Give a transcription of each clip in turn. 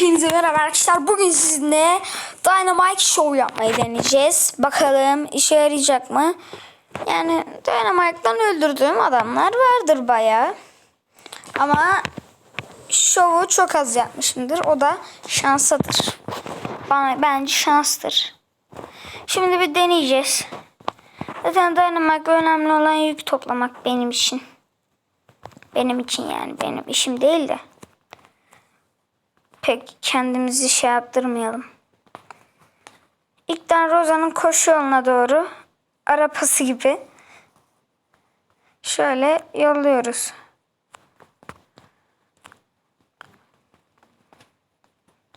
Hepinize merhaba arkadaşlar. Bugün sizinle Dynamite Show yapmayı deneyeceğiz. Bakalım işe yarayacak mı? Yani Dynamite'dan öldürdüğüm adamlar vardır bayağı. Ama şovu çok az yapmışımdır. O da şansadır. Bana bence şanstır. Şimdi bir deneyeceğiz. Zaten Dynamite önemli olan yük toplamak benim için. Benim için yani benim işim değil de pek kendimizi şey yaptırmayalım. İlkten Roza'nın koşu yoluna doğru arapası gibi şöyle yolluyoruz.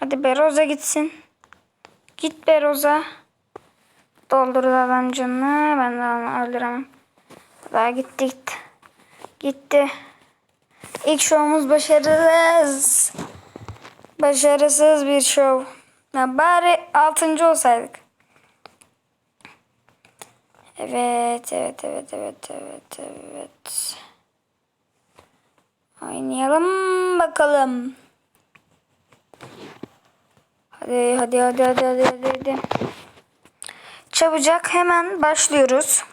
Hadi be Roza gitsin. Git be Roza. Doldurdu adam canını. Ben de onu öldüremem. Daha gitti gitti. Gitti. İlk şovumuz başarısız. Başarısız bir şov. Ya bari altıncı olsaydık. Evet, evet, evet, evet, evet, evet. Oynayalım bakalım. Hadi, hadi, hadi, hadi, hadi, hadi, hadi. Çabucak hemen başlıyoruz.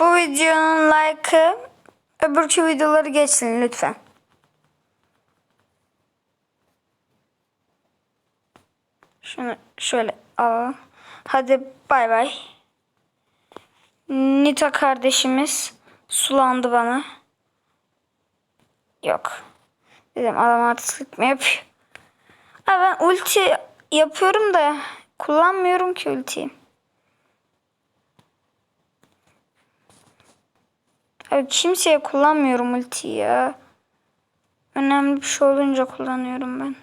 Bu videonun like'ı öbürkü videoları geçsin lütfen. Şunu şöyle alalım. Hadi bay bay. Nita kardeşimiz sulandı bana. Yok. Dedim adam artistlik mi yapıyor? Ha ben ulti yapıyorum da kullanmıyorum ki ultiyi. Abi kimseye kullanmıyorum ultiyi ya. Önemli bir şey olunca kullanıyorum ben.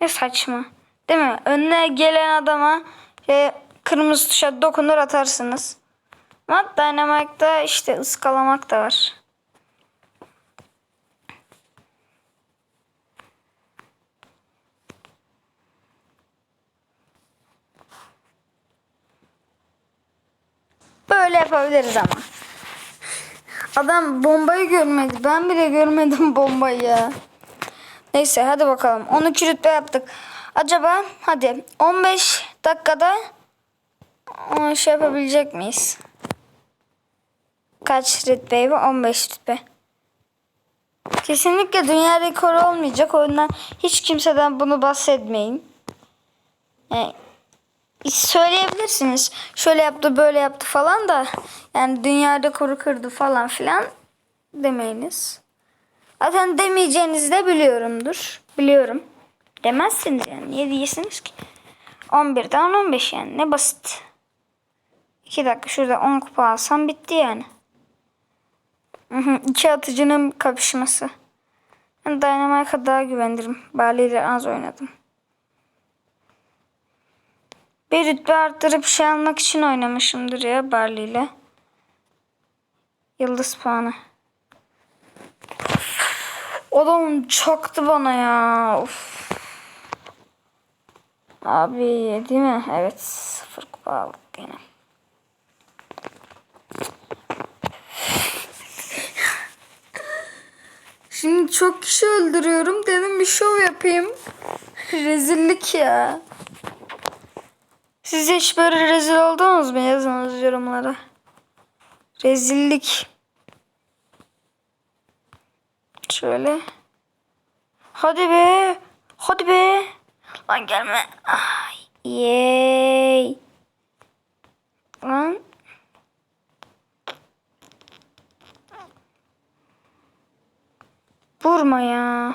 Ne saçma. Değil mi? Önüne gelen adama e, kırmızı tuşa dokunur atarsınız. Ama Dynamite'da işte ıskalamak da var. Böyle yapabiliriz ama. Adam bombayı görmedi. Ben bile görmedim bombayı ya. Neyse hadi bakalım. 12 rütbe yaptık. Acaba hadi 15 dakikada o şey yapabilecek miyiz? Kaç bu? 15 rütbe. Kesinlikle dünya rekoru olmayacak. O yüzden hiç kimseden bunu bahsetmeyin. Yani söyleyebilirsiniz. Şöyle yaptı böyle yaptı falan da yani dünya rekoru kırdı falan filan demeyiniz. Zaten demeyeceğinizi de biliyorumdur. Biliyorum. Demezsiniz yani. Niye diyesiniz ki? 11'den 15 yani. Ne basit. 2 dakika şurada 10 kupa alsam bitti yani. İki atıcının kapışması. Ben Dynamite'a daha güvenirim. Barley ile az oynadım. Bir rütbe arttırıp şey almak için oynamışımdır ya Barley ile. Yıldız puanı. Adam çaktı bana ya. Of. Abi değil mi? Evet. Sıfır kupa aldık yine. Şimdi çok kişi öldürüyorum. Dedim bir şov yapayım. Rezillik ya. Siz hiç böyle rezil oldunuz mu? Yazınız yorumlara. Rezillik. Şöyle. Hadi be. Hadi be. Lan gelme. Ay. Yey. Lan. Vurma ya.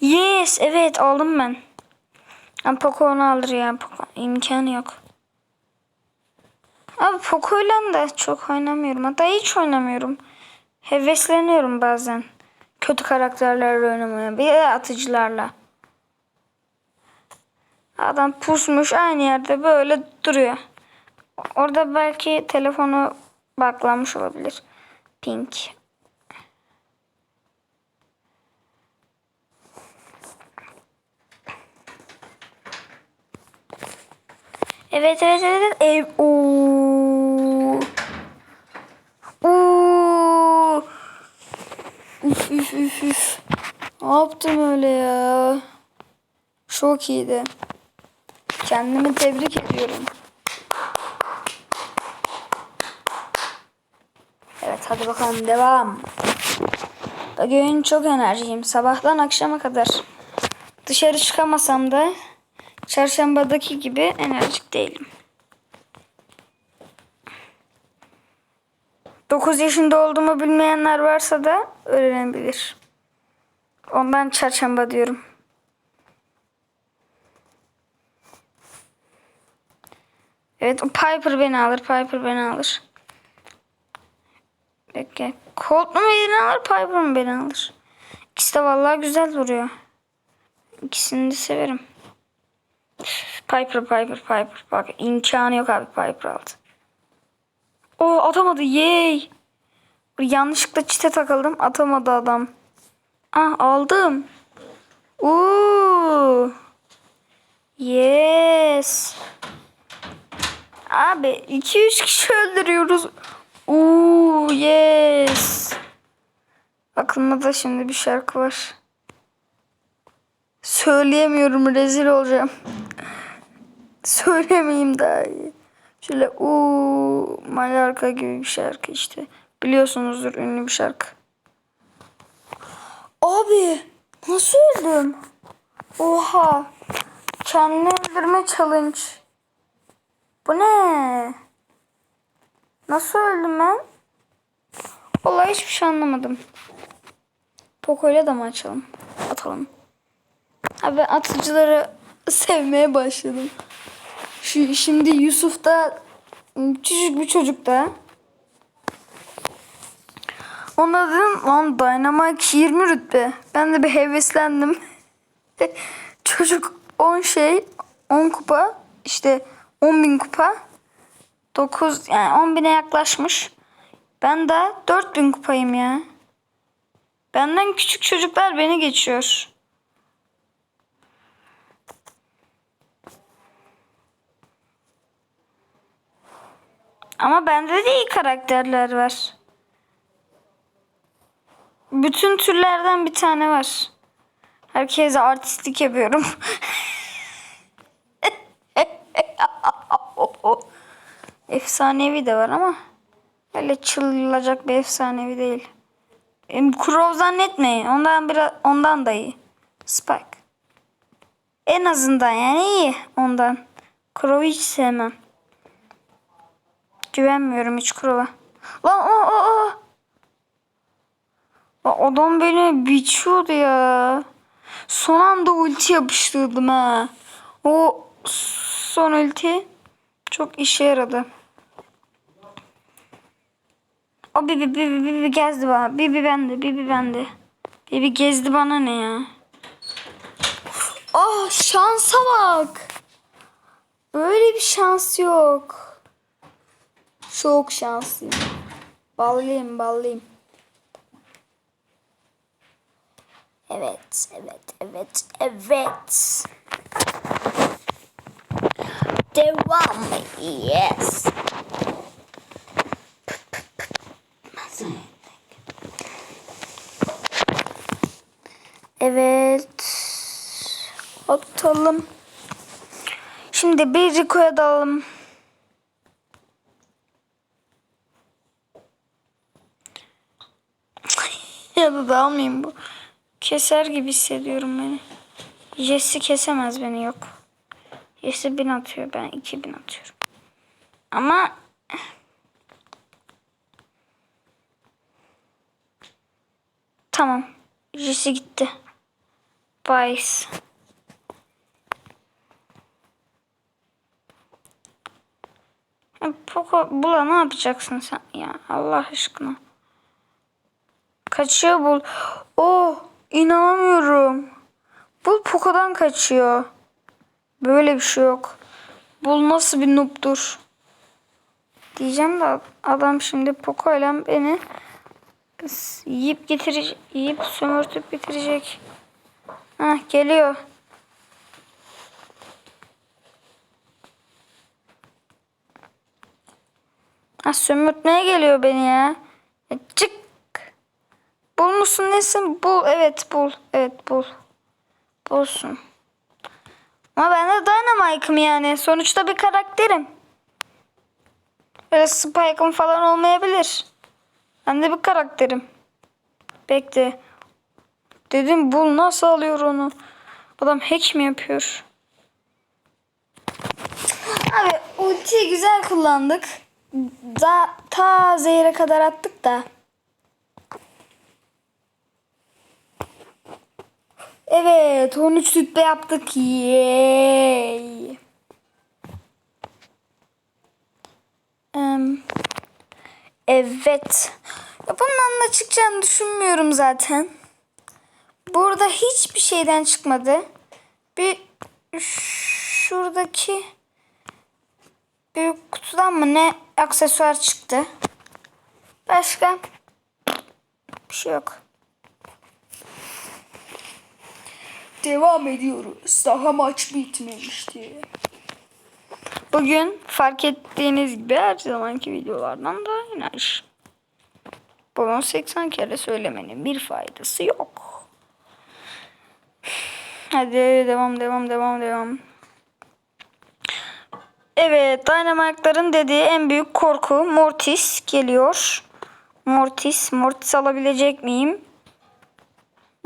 Yes. Evet aldım ben. Ben Poco onu alır ya. Poco. İmkanı yok. Abi Poco'yla da çok oynamıyorum. Hatta hiç oynamıyorum. Hevesleniyorum bazen. Kötü karakterlerle oynamaya. Bir atıcılarla. Adam pusmuş aynı yerde böyle duruyor. Orada belki telefonu baklanmış olabilir. Pink. Evet evet evet. evet. Ev. Oo. Oo. Üf üf. Ne yaptım öyle ya? Çok iyiydi. Kendimi tebrik ediyorum. Evet hadi bakalım devam. Bugün çok enerjiyim. Sabahtan akşama kadar. Dışarı çıkamasam da çarşambadaki gibi enerjik değilim. 9 yaşında olduğumu bilmeyenler varsa da öğrenebilir. Ondan çarşamba diyorum. Evet Piper beni alır. Piper beni alır. Bekle. Colt mu beni alır Piper mı beni alır? İkisi de vallahi güzel duruyor. İkisini de severim. Piper Piper Piper. Bak imkanı yok abi Piper aldı. O atamadı. Yay. Yanlışlıkla çite takıldım. Atamadı adam. Ah aldım. Oo. Yes. Abi 2-3 kişi öldürüyoruz. Oo yes. Aklımda da şimdi bir şarkı var. Söyleyemiyorum rezil olacağım. Söylemeyeyim daha iyi. Şöyle uuu Mallorca gibi bir şarkı işte. Biliyorsunuzdur ünlü bir şarkı. Abi nasıl öldüm? Oha. Kendini öldürme challenge. Bu ne? Nasıl öldüm ben? Vallahi hiçbir şey anlamadım. Poco'yla da mı açalım? Atalım. Abi atıcıları sevmeye başladım. Şu şimdi Yusuf da küçücük bir çocuk da. Onun adı lan Dynamite 20 rütbe. Ben de bir heveslendim. Çocuk 10 şey 10 kupa işte 10 bin kupa 9 yani 10 bine yaklaşmış. Ben de 4 bin kupayım ya. Benden küçük çocuklar beni geçiyor. Ama bende de iyi karakterler var. Bütün türlerden bir tane var. Herkese artistlik yapıyorum. efsanevi de var ama öyle çılacak bir efsanevi değil. Crow zannetmeyin. Ondan biraz ondan da iyi. Spike. En azından yani iyi ondan. Crow'u hiç sevmem. Güvenmiyorum hiç Crow'a. Lan o o o. Lan Adam beni biçiyordu ya. Son anda ulti yapıştırdım ha. O son ulti çok işe yaradı. O bibi bibi bibi gezdi bana. Bibi bende bibi bende. Bibi gezdi bana ne ya. Ah şansa bak. Böyle bir şans yok. Çok şanslıyım. Ballıyım ballıyım. Evet, evet, evet, evet. Devam. Yes. Evet. Atalım. Şimdi bir Rico'ya dalalım. Da dalmayayım bu. Keser gibi hissediyorum beni. Jesse kesemez beni yok. Jesse bin atıyor ben iki bin atıyorum. Ama tamam. Jesse gitti. Ya Poco bula ne yapacaksın sen ya Allah aşkına. Kaçıyor bul. Oh inanamıyorum. Bul Poco'dan kaçıyor. Böyle bir şey yok. Bul nasıl bir noob'dur. Diyeceğim de adam şimdi Poco ile beni yiyip getirecek, yiyip sömürtüp bitirecek. Hah geliyor. Ha sömürtmeye geliyor beni ya. E, Çık. Bulmuş bulsun nesin? Bul. Evet bul. Evet bul. Bulsun. Ama ben de Dynamite'ım yani. Sonuçta bir karakterim. Böyle Spike'ım falan olmayabilir. Ben de bir karakterim. Bekle. Dedim bul nasıl alıyor onu? Adam hack mi yapıyor? Abi ultiyi güzel kullandık. Da, ta zehre kadar attık da. Evet 13 rütbe yaptık. Yay. Evet. Ya bundan da çıkacağını düşünmüyorum zaten. Burada hiçbir şeyden çıkmadı. Bir şuradaki büyük kutudan mı ne aksesuar çıktı. Başka bir şey yok. Devam ediyoruz. Daha maç bitmemişti. Bugün fark ettiğiniz gibi her zamanki videolardan da yine iş. Bunu 80 kere söylemenin bir faydası yok. Hadi devam devam devam devam. Evet Dynamite'ların dediği en büyük korku Mortis geliyor. Mortis. Mortis alabilecek miyim?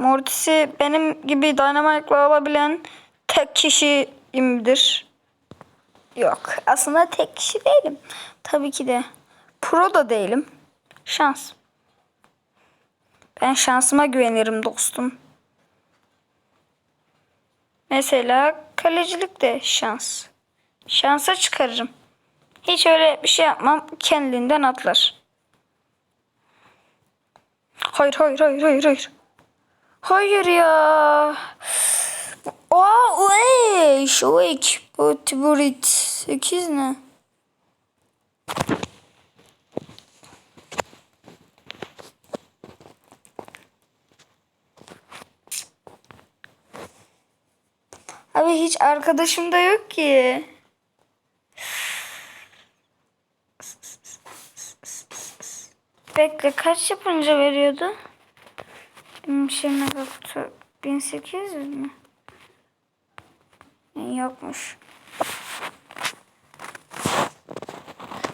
Mortis'i benim gibi Dynamite'la alabilen tek kişiyimdir. Yok. Aslında tek kişi değilim. Tabii ki de. Pro da değilim. Şans. Ben şansıma güvenirim dostum. Mesela kalecilik de şans. Şansa çıkarırım. Hiç öyle bir şey yapmam. Kendiliğinden atlar. Hayır hayır hayır hayır hayır. Hayır ya. Aa, uey, şovik. Bu tiburit. 8 ne? Abi hiç arkadaşım da yok ki. Bekle kaç yapınca veriyordu? Şey mega kutu 1800 mü? Yokmuş.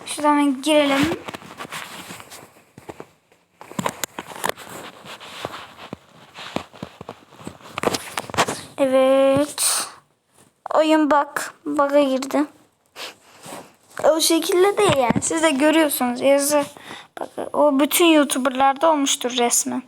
Şuradan girelim. Evet. Oyun bak. Bug'a girdi. O şekilde değil yani. Siz de görüyorsunuz yazı. Bak, o bütün YouTuber'larda olmuştur resmen.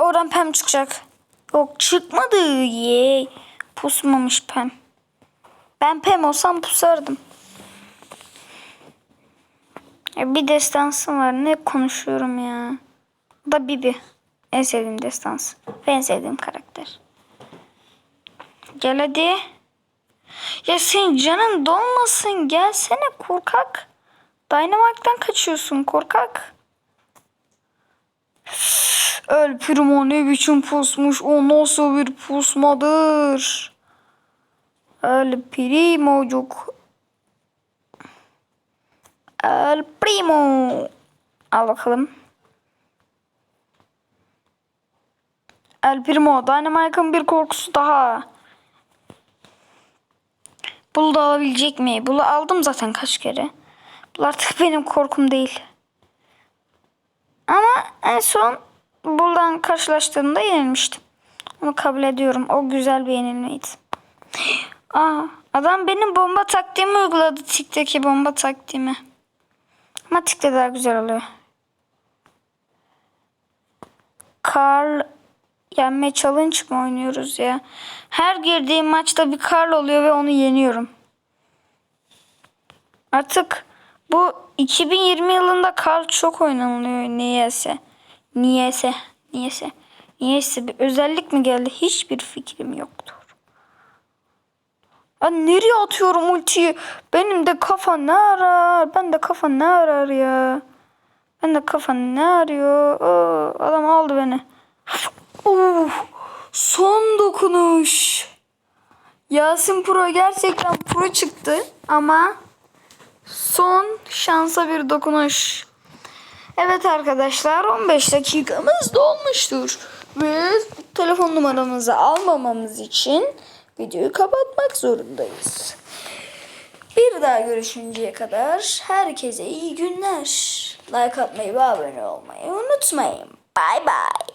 Oradan pem çıkacak. Yok çıkmadı. Yey. Pusmamış pem. Ben pem olsam pusardım. Bir destansım var. Ne konuşuyorum ya. Bu da Bibi. En sevdiğim destans. Ve en sevdiğim karakter. Gel hadi. Ya senin canın dolmasın. Gelsene korkak. Dynamite'dan kaçıyorsun korkak. El Primo ne biçim pusmuş o nasıl bir pusmadır. El Primo'cuk. El Primo. Al bakalım. El Primo. Dynamite'ın bir korkusu daha. Bulu da alabilecek mi? Bulu aldım zaten kaç kere. Bu artık benim korkum değil. Ama en son buradan karşılaştığımda yenilmiştim. Onu kabul ediyorum. O güzel bir yenilmeydi. Aa, adam benim bomba taktiğimi uyguladı. Tik'teki bomba taktiğimi. Ama Tik'te daha güzel oluyor. Karl yenme challenge mı oynuyoruz ya? Her girdiğim maçta bir Karl oluyor ve onu yeniyorum. Artık bu 2020 yılında Karl çok oynanılıyor niyeyse. Niyeyse. Niyeyse. Niyeyse bir özellik mi geldi? Hiçbir fikrim yoktur. Ben nereye atıyorum ultiyi? Benim de kafa ne arar? Ben de kafa ne arar ya? Ben de kafan ne arıyor? Oo, adam aldı beni. Of, son dokunuş. Yasin Pro gerçekten pro çıktı ama son şansa bir dokunuş. Evet arkadaşlar 15 dakikamız dolmuştur. Ve telefon numaramızı almamamız için videoyu kapatmak zorundayız. Bir daha görüşünceye kadar herkese iyi günler. Like atmayı ve abone olmayı unutmayın. Bay bay.